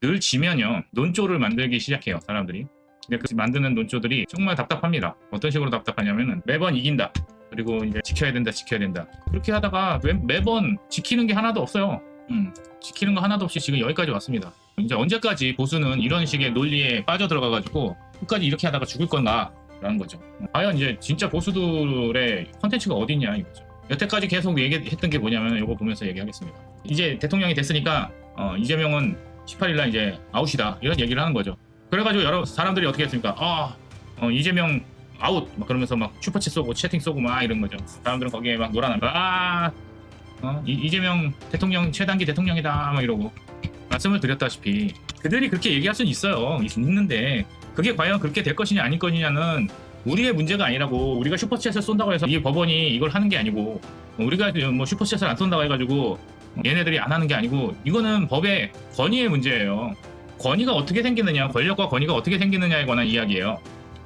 늘 지면요 논조를 만들기 시작해요 사람들이. 근데 그 만드는 논조들이 정말 답답합니다. 어떤 식으로 답답하냐면은 매번 이긴다. 그리고 이제 지켜야 된다 지켜야 된다. 그렇게 하다가 매, 매번 지키는 게 하나도 없어요. 음, 지키는 거 하나도 없이 지금 여기까지 왔습니다. 이제 언제까지 보수는 이런 식의 논리에 빠져들어가 가지고 끝까지 이렇게 하다가 죽을 건가 라는 거죠. 과연 이제 진짜 보수들의 컨텐츠가 어디 있냐 이거죠. 여태까지 계속 얘기했던 게 뭐냐면 이거 보면서 얘기하겠습니다. 이제 대통령이 됐으니까 어, 이재명은 18일 날 이제 아웃이다 이런 얘기를 하는 거죠. 그래가지고 여러 사람들이 어떻게 했습니까? 아 어, 이재명 아웃 막 그러면서 막 슈퍼챗 쏘고 채팅 쏘고 막 이런 거죠. 사람들은 거기에 막 놀아나고 아 어, 이, 이재명 대통령 최단기 대통령이다 막 이러고 말씀을 드렸다시피 그들이 그렇게 얘기할 수는 있어요. 있- 있는데 그게 과연 그렇게 될 것이냐 아닐 것이냐는 우리의 문제가 아니라고 우리가 슈퍼챗을 쏜다고 해서 이 법원이 이걸 하는 게 아니고 우리가 뭐 슈퍼챗을 안 쏜다고 해가지고 얘네들이 안 하는 게 아니고 이거는 법의 권위의 문제예요. 권위가 어떻게 생기느냐, 권력과 권위가 어떻게 생기느냐에 관한 이야기예요.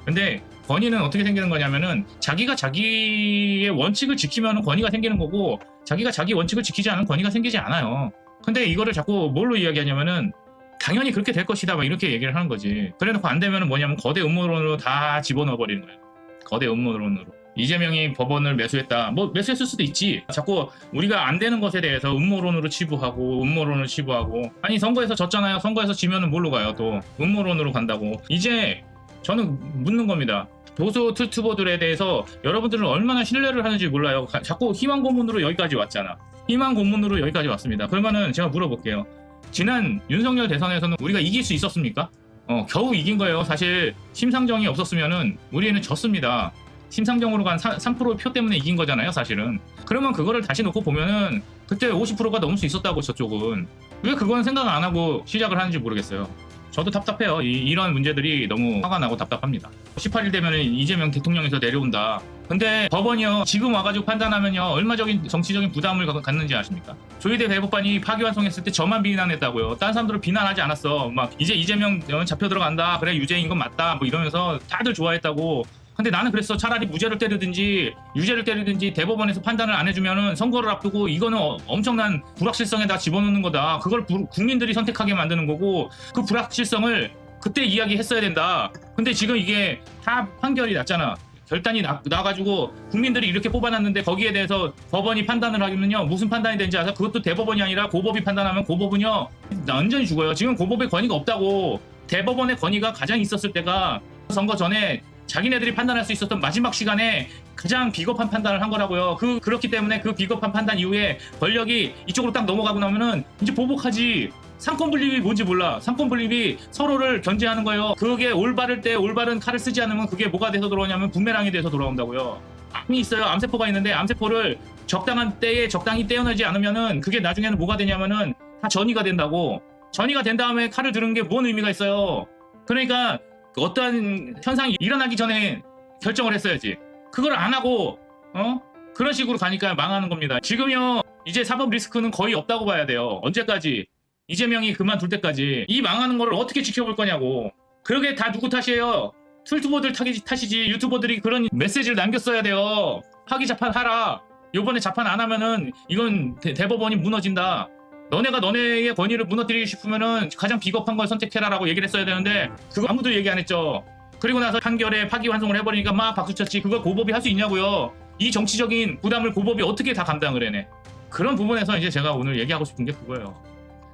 근데 권위는 어떻게 생기는 거냐면은 자기가 자기의 원칙을 지키면 권위가 생기는 거고 자기가 자기 원칙을 지키지 않으면 권위가 생기지 않아요. 근데 이거를 자꾸 뭘로 이야기하냐면은 당연히 그렇게 될 것이다 막 이렇게 얘기를 하는 거지. 그래놓고 안 되면은 뭐냐면 거대 음모론으로 다 집어넣어 버리는 거예요. 거대 음모론으로. 이재명이 법원을 매수했다. 뭐 매수했을 수도 있지. 자꾸 우리가 안 되는 것에 대해서 음모론으로 치부하고 음모론을 치부하고 아니 선거에서 졌잖아요. 선거에서 지면은 뭘로 가요? 또 음모론으로 간다고. 이제 저는 묻는 겁니다. 보수 투튜버들에 대해서 여러분들은 얼마나 신뢰를 하는지 몰라요. 가- 자꾸 희망 고문으로 여기까지 왔잖아. 희망 고문으로 여기까지 왔습니다. 그러면은 제가 물어볼게요. 지난 윤석열 대선에서는 우리가 이길 수 있었습니까? 어, 겨우 이긴 거예요. 사실 심상정이 없었으면은 우리는 졌습니다. 심상정으로 간 3%표 때문에 이긴 거잖아요, 사실은. 그러면 그거를 다시 놓고 보면은 그때 50%가 넘을 수 있었다고 저쪽은 왜 그건 생각 안 하고 시작을 하는지 모르겠어요. 저도 답답해요. 이, 런 문제들이 너무 화가 나고 답답합니다. 18일 되면 이재명 대통령에서 내려온다. 근데 법원이요 지금 와가지고 판단하면요 얼마적인 정치적인 부담을 가- 갖는지 아십니까? 조희대 대법관이 파기환송했을 때 저만 비난했다고요. 다른 사람들은 비난하지 않았어. 막 이제 이재명 잡혀 들어간다. 그래 유죄인 건 맞다. 뭐 이러면서 다들 좋아했다고. 근데 나는 그랬어. 차라리 무죄를 때리든지 유죄를 때리든지 대법원에서 판단을 안 해주면은 선거를 앞두고 이거는 어- 엄청난 불확실성에다 집어넣는 거다. 그걸 부- 국민들이 선택하게 만드는 거고 그 불확실성을 그때 이야기했어야 된다. 근데 지금 이게 다 판결이 났잖아. 결단이 나, 나가지고 국민들이 이렇게 뽑아놨는데 거기에 대해서 법원이 판단을 하면요 무슨 판단이 되는지 아세요? 그것도 대법원이 아니라 고법이 판단하면 고법은요 완전히 죽어요. 지금 고법의 권위가 없다고 대법원의 권위가 가장 있었을 때가 선거 전에 자기네들이 판단할 수 있었던 마지막 시간에 가장 비겁한 판단을 한 거라고요. 그 그렇기 때문에 그 비겁한 판단 이후에 권력이 이쪽으로 딱 넘어가고 나면은 이제 보복하지. 상권 분립이 뭔지 몰라. 상권 분립이 서로를 견제하는 거예요. 그게 올바를 때 올바른 칼을 쓰지 않으면 그게 뭐가 돼서 돌아오냐면 부메랑이 돼서 돌아온다고요. 암이 있어요. 암세포가 있는데 암세포를 적당한 때에 적당히 떼어내지 않으면은 그게 나중에는 뭐가 되냐면은 다 전이가 된다고. 전이가 된 다음에 칼을 들은 게 뭔 의미가 있어요. 그러니까 어떠한 현상이 일어나기 전에 결정을 했어야지. 그걸 안 하고 어 그런 식으로 가니까 망하는 겁니다. 지금요 이제 사법 리스크는 거의 없다고 봐야 돼요. 언제까지 이재명이 그만둘 때까지 이 망하는 거를 어떻게 지켜볼 거냐고. 그러게 다 누구 탓이에요. 툴투버들 탓이, 탓이지 유튜버들이 그런 메시지를 남겼어야 돼요. 파기 자판 하라. 요번에 자판 안 하면은 이건 대, 대법원이 무너진다. 너네가 너네의 권위를 무너뜨리고 싶으면은 가장 비겁한 걸 선택해라라고 얘기를 했어야 되는데 그거 아무도 얘기 안 했죠. 그리고 나서 판결에 파기환송을 해버리니까 막 박수쳤지. 그걸 고법이 할 수 있냐고요. 이 정치적인 부담을 고법이 어떻게 다 감당을 해내. 그런 부분에서 이제 제가 오늘 얘기하고 싶은 게 그거예요.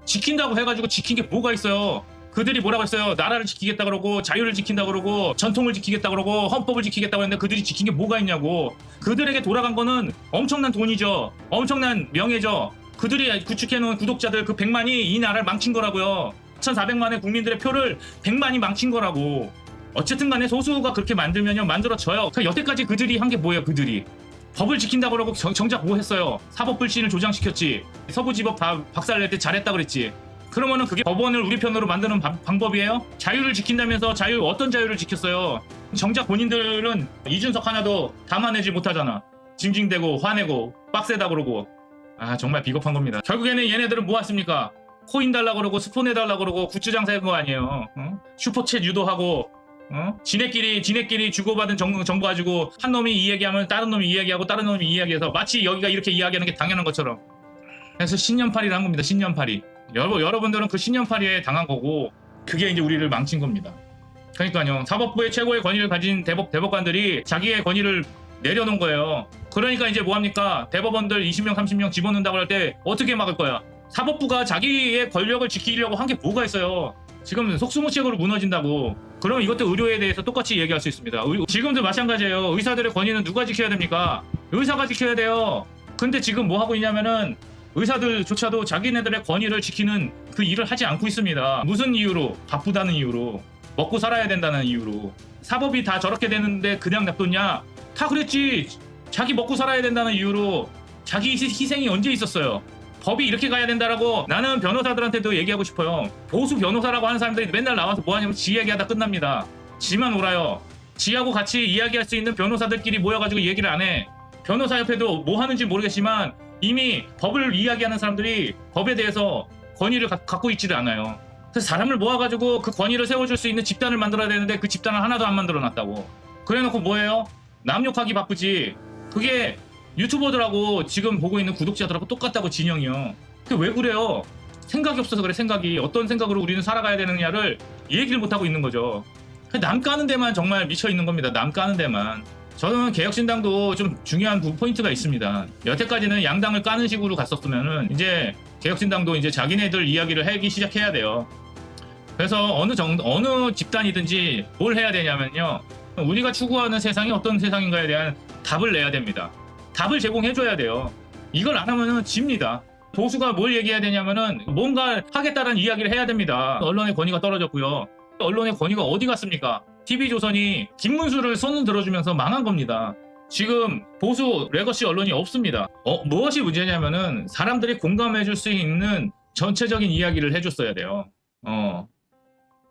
지킨다고 해가지고 지킨 게 뭐가 있어요. 그들이 뭐라고 했어요. 나라를 지키겠다 그러고 자유를 지킨다 그러고 전통을 지키겠다 그러고 헌법을 지키겠다고 했는데 그들이 지킨 게 뭐가 있냐고. 그들에게 돌아간 거는 엄청난 돈이죠. 엄청난 명예죠. 그들이 구축해놓은 구독자들 그 100만이 이 나라를 망친 거라고요. 1,400만의 국민들의 표를 100만이 망친 거라고. 어쨌든 간에 소수가 그렇게 만들면요 만들어져요. 그 여태까지 그들이 한 게 뭐예요 그들이. 법을 지킨다고 그러고 정, 정작 뭐 했어요? 사법 불신을 조장시켰지. 서부지법 다 박살낼 때 잘했다 그랬지. 그러면은 그게 법원을 우리 편으로 만드는 방, 방법이에요? 자유를 지킨다면서 자유 어떤 자유를 지켰어요? 정작 본인들은 이준석 하나도 담아내지 못하잖아. 징징대고 화내고 빡세다 그러고 아 정말 비겁한 겁니다. 결국에는 얘네들은 뭐 했습니까? 코인 달라 그러고 스폰 해달라 그러고 굿즈 장사한 거 아니에요? 어? 슈퍼챗 유도하고 어? 지네끼리 지네끼리 주고받은 정, 정보 가지고 한 놈이 이야기하면 다른 놈이 이야기하고 다른 놈이 이야기해서 마치 여기가 이렇게 이야기하는 게 당연한 것처럼 그래서 신년팔이를 한 겁니다 신년팔이 여러분 여러분들은 그 신년파리에 당한 거고 그게 이제 우리를 망친 겁니다. 그러니까요 사법부의 최고의 권위를 가진 대법 대법관들이 자기의 권위를 내려놓은 거예요. 그러니까 이제 뭐 합니까? 대법원들 20명 30명 집어넣는다고 할 때 어떻게 막을 거야? 사법부가 자기의 권력을 지키려고 한 게 뭐가 있어요? 지금 속수무책으로 무너진다고. 그럼 이것도 의료에 대해서 똑같이 얘기할 수 있습니다. 의- 지금도 마찬가지예요. 의사들의 권위는 누가 지켜야 됩니까? 의사가 지켜야 돼요. 근데 지금 뭐 하고 있냐면은 의사들조차도 자기네들의 권위를 지키는 그 일을 하지 않고 있습니다. 무슨 이유로? 바쁘다는 이유로. 먹고 살아야 된다는 이유로. 사법이 다 저렇게 되는데 그냥 냅뒀냐? 다 그랬지. 자기 먹고 살아야 된다는 이유로 자기 희- 희생이 언제 있었어요? 법이 이렇게 가야 된다라고 나는 변호사들한테도 얘기하고 싶어요. 보수 변호사라고 하는 사람들이 맨날 나와서 뭐 하냐면 지 얘기하다 끝납니다. 지만 울어요. 지하고 같이 이야기할 수 있는 변호사들끼리 모여가지고 얘기를 안 해. 변호사 협회도 뭐 하는지 모르겠지만 이미 법을 이야기하는 사람들이 법에 대해서 권위를 가- 갖고 있지를 않아요. 그래서 사람을 모아가지고 그 권위를 세워줄 수 있는 집단을 만들어야 되는데 그 집단을 하나도 안 만들어놨다고. 그래놓고 뭐예요? 남 욕하기 바쁘지. 그게 유튜버들하고 지금 보고 있는 구독자들하고 똑같다고 진영이요. 그게 왜 그래요? 생각이 없어서 그래 생각이 어떤 생각으로 우리는 살아가야 되느냐를 얘기를 못 하고 있는 거죠. 남 까는 데만 정말 미쳐 있는 겁니다. 남 까는 데만. 저는 개혁신당도 좀 중요한 부- 포인트가 있습니다. 여태까지는 양당을 까는 식으로 갔었으면은 이제 개혁신당도 이제 자기네들 이야기를 하기 시작해야 돼요. 그래서 어느 정도 어느 집단이든지 뭘 해야 되냐면요. 우리가 추구하는 세상이 어떤 세상인가에 대한 답을 내야 됩니다. 답을 제공해줘야 돼요. 이걸 안 하면은 집니다. 보수가 뭘 얘기해야 되냐면은 뭔가 하겠다는 이야기를 해야 됩니다. 언론의 권위가 떨어졌고요. 언론의 권위가 어디 갔습니까? TV조선이 김문수를 손을 들어주면서 망한 겁니다. 지금 보수 레거시 언론이 없습니다. 어, 무엇이 문제냐면은 사람들이 공감해줄 수 있는 전체적인 이야기를 해줬어야 돼요. 어.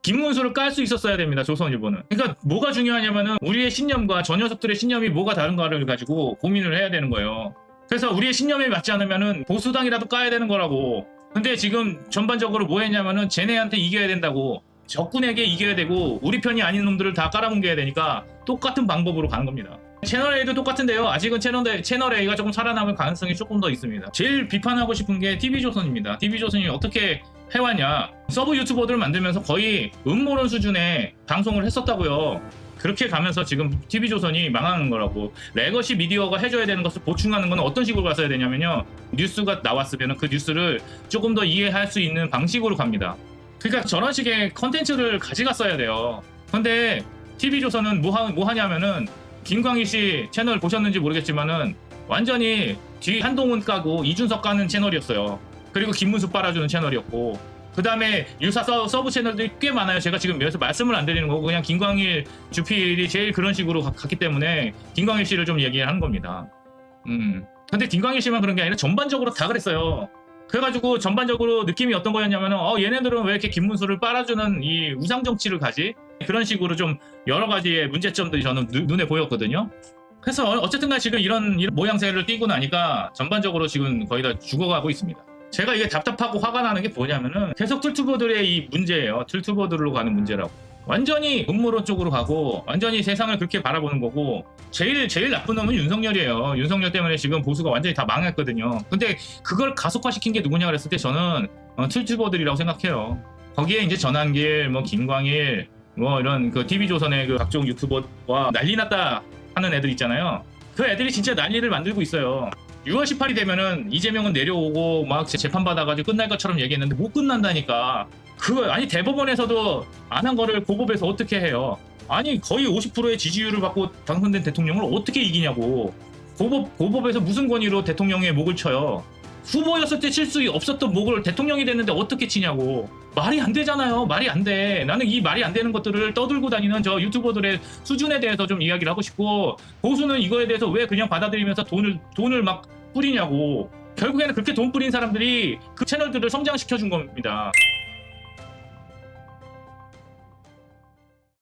김문수를 깔 수 있었어야 됩니다. 조선일보는. 그러니까 뭐가 중요하냐면은 우리의 신념과 저 녀석들의 신념이 뭐가 다른가를 가지고 고민을 해야 되는 거예요. 그래서 우리의 신념에 맞지 않으면은 보수당이라도 까야 되는 거라고. 근데 지금 전반적으로 뭐 했냐면은 쟤네한테 이겨야 된다고. 적군에게 이겨야 되고 우리 편이 아닌 놈들을 다 깔아뭉개야 되니까 똑같은 방법으로 가는 겁니다. 채널 A도 똑같은데요. 아직은 채널, A- 채널 A가 조금 살아남을 가능성이 조금 더 있습니다. 제일 비판하고 싶은 게 TV조선입니다. TV조선이 어떻게 해왔냐. 서브 유튜버들을 만들면서 거의 음모론 수준의 방송을 했었다고요. 그렇게 가면서 지금 TV조선이 망하는 거라고. 레거시 미디어가 해줘야 되는 것을 보충하는 건 어떤 식으로 갔어야 되냐면요. 뉴스가 나왔으면 그 뉴스를 조금 더 이해할 수 있는 방식으로 갑니다. 그러니까 저런 식의 컨텐츠를 가져갔어야 돼요. 근데 TV조선은 뭐, 하, 뭐 하냐면은 김광희 씨 채널 보셨는지 모르겠지만은 완전히 뒤 한동훈 까고 이준석 까는 채널이었어요. 그리고 김문수 빨아주는 채널이었고 그 다음에 유사 서, 서브 채널들이 꽤 많아요. 제가 지금 여기서 말씀을 안 드리는 거고 그냥 김광일 주필이 제일 그런 식으로 가- 갔기 때문에 김광일 씨를 좀 얘기하는 겁니다. 음. 근데 김광일 씨만 그런 게 아니라 전반적으로 다 그랬어요. 그래가지고 전반적으로 느낌이 어떤 거였냐면은 어 얘네들은 왜 이렇게 김문수를 빨아주는 이 우상 정치를 가지? 그런 식으로 좀 여러 가지의 문제점들이 저는 누- 눈에 보였거든요. 그래서 어- 어쨌든간 지금 이런, 이런 모양새를 띄고 나니까 전반적으로 지금 거의 다 죽어가고 있습니다. 제가 이게 답답하고 화가 나는 게 뭐냐면은 계속 툴투버들의 이 문제예요. 툴투버들로 가는 문제라고. 완전히 음모론 쪽으로 가고 완전히 세상을 그렇게 바라보는 거고 제일 제일 나쁜 놈은 윤석열이에요. 윤석열 때문에 지금 보수가 완전히 다 망했거든요. 근데 그걸 가속화시킨 게 누구냐 그랬을 때 저는 어, 툴투버들이라고 생각해요. 거기에 이제 전한길, 뭐 김광일, 뭐 이런 그 TV조선의 그 각종 유튜버와 난리 났다 하는 애들 있잖아요. 그 애들이 진짜 난리를 만들고 있어요. 6월 18일이 되면은 이재명은 내려오고 막 재판 받아가지고 끝날 것처럼 얘기했는데 못 끝난다니까. 그거 아니 대법원에서도 안 한 거를 고법에서 어떻게 해요? 아니 거의 50%의 지지율을 받고 당선된 대통령을 어떻게 이기냐고. 고법 고법에서 무슨 권위로 대통령의 목을 쳐요? 후보였을 때 칠 수 없었던 목을 대통령이 됐는데 어떻게 치냐고. 말이 안 되잖아요. 말이 안 돼. 나는 이 말이 안 되는 것들을 떠들고 다니는 저 유튜버들의 수준에 대해서 좀 이야기를 하고 싶고 보수는 이거에 대해서 왜 그냥 받아들이면서 돈을 돈을 막 뿌리냐고. 결국에는 그렇게 돈 뿌린 사람들이 그 채널들을 성장시켜 준 겁니다.